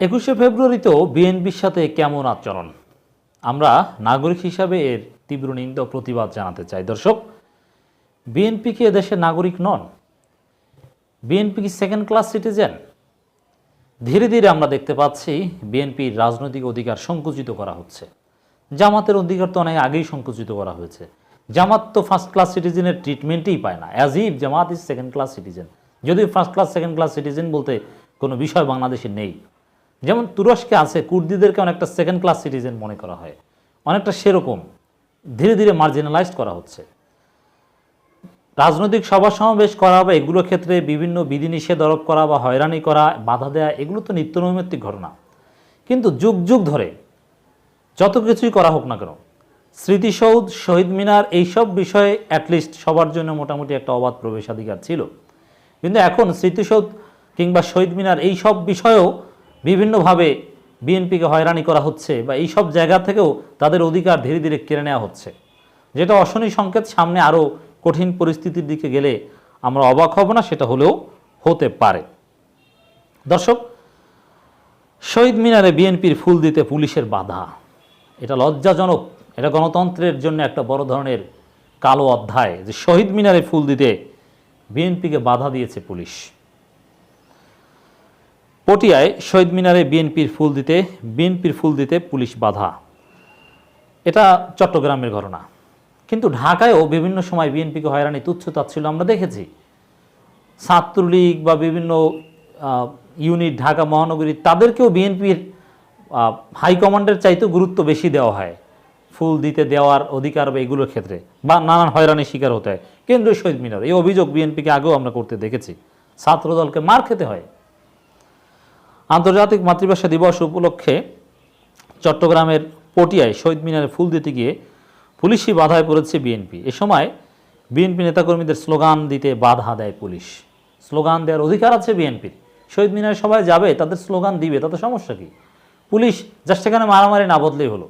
একুশে ফেব্রুয়ারিতেও বিএনপির সাথে কেমন আচরণ? আমরা নাগরিক হিসাবে এর তীব্র নিন্দ প্রতিবাদ জানাতে চাই। দর্শক, বিএনপি কি এদেশের নাগরিক নন? বিএনপি কি সেকেন্ড ক্লাস সিটিজেন ধীরে ধীরে আমরা দেখতে পাচ্ছি বিএনপির রাজনৈতিক অধিকার সংকুচিত করা হচ্ছে। জামাতের অধিকার তো অনেক আগেই সংকুচিত করা হয়েছে। জামাত তো ফার্স্ট ক্লাস সিটিজেনের ট্রিটমেন্টই পায় না। As if Jamaat is second class citizen যদিও first class second class citizen বলতে কোনো বিষয় বাংলাদেশে নেই। যেমন তুরস্কে আছে, কুর্দিদেরকে অনেকটা সেকেন্ড ক্লাস সিটিজেন মনে করা হয়। অনেকটা সেরকম। ধীরে ধীরে মার্জিনালাইজড করা হচ্ছে। রাজনৈতিক সভা সমাবেশ করা বা এগুলোর ক্ষেত্রে বিভিন্ন বিধিনিষেধ আরোপ করা বা হয়রানি করা, বাধা দেওয়া এগুলো তো নিত্য নৈমিত্তিক ঘটনা। কিন্তু যুগ যুগ ধরে যত কিছুই করা হোক না কেন, স্মৃতিসৌধ, শহীদ মিনার, এইসব বিষয়ে অ্যাটলিস্ট সবার জন্য মোটামুটি একটা অবাধ প্রবেশাধিকার ছিল। কিন্তু এখন স্মৃতিসৌধ কিংবা শহীদ মিনার এই সব বিষয়েও বিভিন্নভাবে বিএনপিকে হয়রানি করা হচ্ছে বা এই সব জায়গা থেকেও তাদের অধিকার ধীরে ধীরে কেড়ে নেওয়া হচ্ছে। যেটা অশনি সংকেত সামনে আরও কঠিন পরিস্থিতির দিকে গেলে আমরা অবাক হব না, সেটা হলেও হতে পারে। দর্শক, শহীদ মিনারে বিএনপির ফুল দিতে পুলিশের বাধা। এটা লজ্জাজনক। এটা গণতন্ত্রের জন্য একটা বড় ধরনের কালো অধ্যায় যে শহীদ মিনারে ফুল দিতে বিএনপিকে বাধা দিয়েছে পুলিশ। পটিয়ায় শহীদ মিনারে বিএনপির ফুল দিতে, বিএনপির ফুল দিতে পুলিশ বাধা। এটা চট্টগ্রামের ঘটনা। কিন্তু ঢাকায়ও বিভিন্ন সময় বিএনপিকে হয়রানি তুচ্ছ তাচ্ছিল আমরা দেখেছি। ছাত্রলীগ বা বিভিন্ন ইউনিট, ঢাকা মহানগরী, তাদেরকেও বিএনপির হাইকমান্ডের চাইতেও গুরুত্ব বেশি দেওয়া হয়। ফুল দিতে দেওয়ার অধিকার বা এগুলোর ক্ষেত্রে বা নানান হয়রানির শিকার হতে হয়। কেন্দ্রীয় শহীদ মিনার, এই অভিযোগ বিএনপিকে আগেও আমরা করতে দেখেছি। ছাত্রদলকে মার খেতে হয়। আন্তর্জাতিক মাতৃভাষা দিবস উপলক্ষে চট্টগ্রামের পটিয়ায় শহীদ মিনারে ফুল দিতে গিয়ে পুলিশই বাধায় পড়েছে বিএনপি। এ সময় বিএনপি নেতাকর্মীদের স্লোগান দিতে বাধা দেয় পুলিশ। স্লোগান দেওয়ার অধিকার আছে বিএনপির। শহীদ মিনারে সবাই যাবে, তাদের স্লোগান দিবে, তাতে সমস্যা কি? পুলিশ জাস্ট সেখানে মারামারি না বদলেই হলো।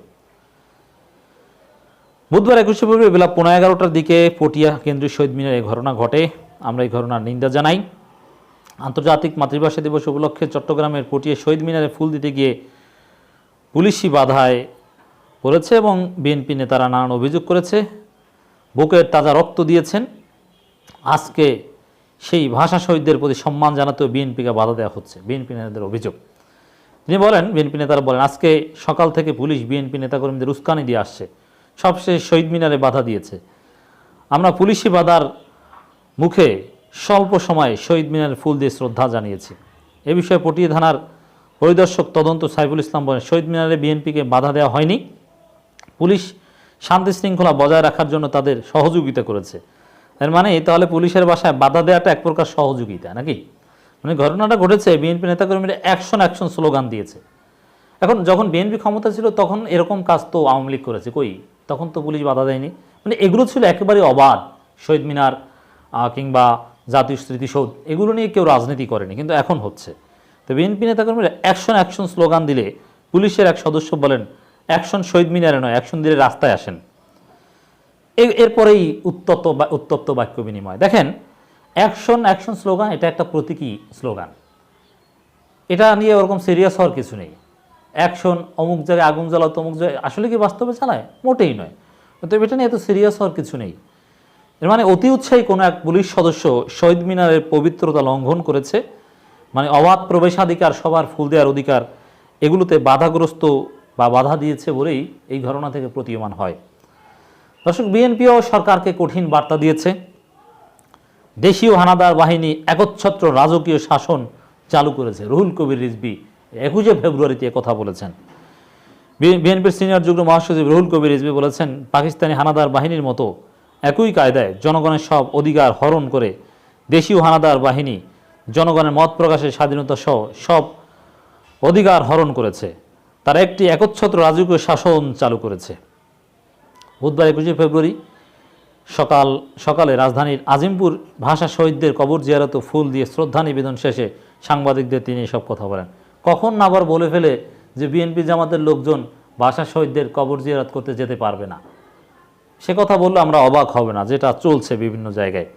বুধবার একুশে ফেব্রুয়ারি বেলা পনেরো এগারোটার দিকে পটিয়া কেন্দ্রীয় শহীদ মিনারে ঘটনা ঘটে। আমরা এই ঘটনার নিন্দা জানাই। আন্তর্জাতিক মাতৃভাষা দিবস উপলক্ষে চট্টগ্রামের পটিয়া শহীদ মিনারে ফুল দিতে গিয়ে পুলিশি বাধায় পড়েছে এবং বিএনপি নেতারা নানান অভিযোগ করেছে। বুকের তাজা রক্ত দিয়েছেন। আজকে সেই ভাষা শহীদদের প্রতি সম্মান জানাতেও বিএনপিকে বাধা দেওয়া হচ্ছে, বিএনপি নেতাদের অভিযোগ। তিনি বলেন, বিএনপি নেতারা বলেন, আজকে সকাল থেকে পুলিশ বিএনপি নেতাকর্মীদের উস্কানি দিয়ে আসছে। সবশেষ শহীদ মিনারে বাধা দিয়েছে। আমরা পুলিশি বাধার মুখে স্বল্প সময়ে শহীদ মিনারে ফুল দিয়ে শ্রদ্ধা জানিয়েছে। এ বিষয়ে পটিয়া থানার পরিদর্শক তদন্ত সাইফুল ইসলাম বলেন, শহীদ মিনারে বিএনপিকে বাধা দেওয়া হয়নি। পুলিশ শান্তি শৃঙ্খলা বজায় রাখার জন্য তাদের সহযোগিতা করেছে। এর মানে তাহলে পুলিশের বাসায় বাধা দেওয়াটা এক প্রকার সহযোগিতা নাকি? মানে ঘটনাটা ঘটেছে, বিএনপি নেতাকর্মীরা অ্যাকশন অ্যাকশন স্লোগান দিয়েছে। এখন যখন বিএনপি ক্ষমতা ছিল তখন এরকম কাজ তো আওয়ামী লীগ করেছে, কই? তখন তো পুলিশ বাধা দেয়নি। মানে এগুলো ছিল একেবারে অবাধ। শহীদ মিনার কিংবা জাতীয় স্মৃতিসৌধ এগুলো নিয়ে কেউ রাজনীতি করেনি, কিন্তু এখন হচ্ছে। তো বিএনপি নেতাকর্মীরা অ্যাকশন অ্যাকশন স্লোগান দিলে পুলিশের এক সদস্য বলেন অ্যাকশন শহীদ মিনারে নয় অ্যাকশন দিলে রাস্তায় আসেন। এরপরেই উত্তপ্ত বা- উত্তপ্ত বাক্য বিনিময়। দেখেন অ্যাকশন অ্যাকশন স্লোগান এটা একটা প্রতীকী স্লোগান এটা নিয়ে ওরকম সিরিয়াস হওয়ার কিছু নেই। অ্যাকশন অমুক জায়গায় আগুন জ্বালাও, তমুক জায়গায়, আসলে কি বাস্তবে চালায়? মোটেই নয়। তবে এটা নিয়ে এত সিরিয়াস হওয়ার কিছু নেই। এর মানে অতি উৎসাহী কোনো এক পুলিশ সদস্য শহীদ মিনারের পবিত্রতা লঙ্ঘন করেছে। মানে অবাধ প্রবেশাধিকার, সবার ফুল দেওয়ার অধিকার, এগুলোতে বাধাগ্রস্ত বা বাধা দিয়েছে বলেই এই ঘটনা থেকে প্রতীয়মান হয়। দর্শক, বিএনপিও সরকারকে কঠিন বার্তা দিয়েছে। দেশীয় হানাদার বাহিনী একচ্ছত্র রাজকীয় শাসন চালু করেছে। রুহুল কবির রিজবি একুশে ফেব্রুয়ারিতে কথা বলেছেন। বিএনপির সিনিয়র যুগ্ম মহাসচিব রুহুল কবির রিজবি বলেছেন, পাকিস্তানি হানাদার বাহিনীর মতো একই কায়দায় জনগণের সব অধিকার হরণ করে দেশীয় হানাদার বাহিনী জনগণের মত প্রকাশের স্বাধীনতা সহ সব অধিকার হরণ করেছে। তারা একটি একচ্ছত্র রাজকীয় শাসন চালু করেছে। বুধবার একুশে ফেব্রুয়ারি সকাল, সকালে রাজধানীর আজিমপুর ভাষা শহীদদের কবর জিয়ারত ফুল দিয়ে শ্রদ্ধা নিবেদন শেষে সাংবাদিকদের তিনি এসব কথা বলেন। কখন আবার বলে ফেলে যে বিএনপি জামাতের লোকজন ভাষা শহীদদের কবর জিয়ারত করতে যেতে পারবে না? সে কথা বললে আমরা অবাক হবে না, যেটা চলছে বিভিন্ন জায়গায়।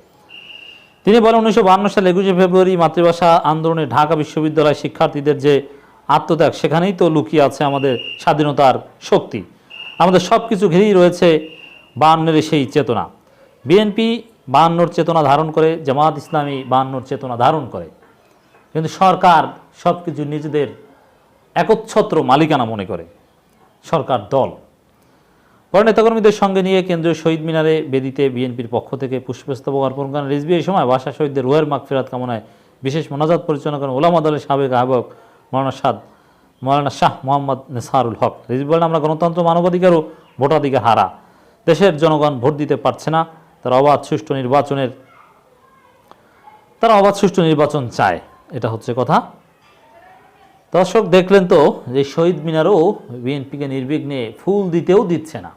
তিনি বলেন, উনিশশো বান্ন সালে একুশে ফেব্রুয়ারি মাতৃভাষা আন্দোলনে ঢাকা বিশ্ববিদ্যালয় শিক্ষার্থীদের যে আত্মত্যাগ, সেখানেই তো লুকিয়ে আছে আমাদের স্বাধীনতার শক্তি। আমাদের সব কিছু ঘিরেই রয়েছে বায়ান্নের সেই চেতনা। বিএনপি বায়ান্নর চেতনা ধারণ করে, জামাত ইসলামী বায়ান্নর চেতনা ধারণ করে। কিন্তু সরকার সব কিছু নিজেদের একচ্ছত্র মালিকানা মনে করে। সরকার দল। পরে নেতাকর্মীদের সঙ্গে নিয়ে কেন্দ্রীয় শহীদ মিনারে বেদিতে বিএনপির পক্ষ থেকে পুষ্পস্তবক অর্পণ করেন রিজবি এই সময় বাসা শহীদদের রুহের মাগফিরাত কামনায় বিশেষ মোনাজাত পরিচালনা করেন ওলামা দলের সাবেক আহ্বায়ক মৌলানা সাদ, মৌলানা শাহ মোহাম্মদ নেসারুল হক। রিজবি বলেন, আমরা গণতন্ত্র, মানবাধিকার ও ভোটাধিকার হারা। দেশের জনগণ ভোট দিতে পারছে না। তারা অবাধ, সুষ্ঠু নির্বাচনের, তারা অবাধ, সুষ্ঠু নির্বাচন চায়। এটা হচ্ছে কথা। দর্শক, দেখলেন তো যে শহীদ মিনারও বিএনপিকে নির্বিঘ্নে ফুল দিতেও দিচ্ছে না।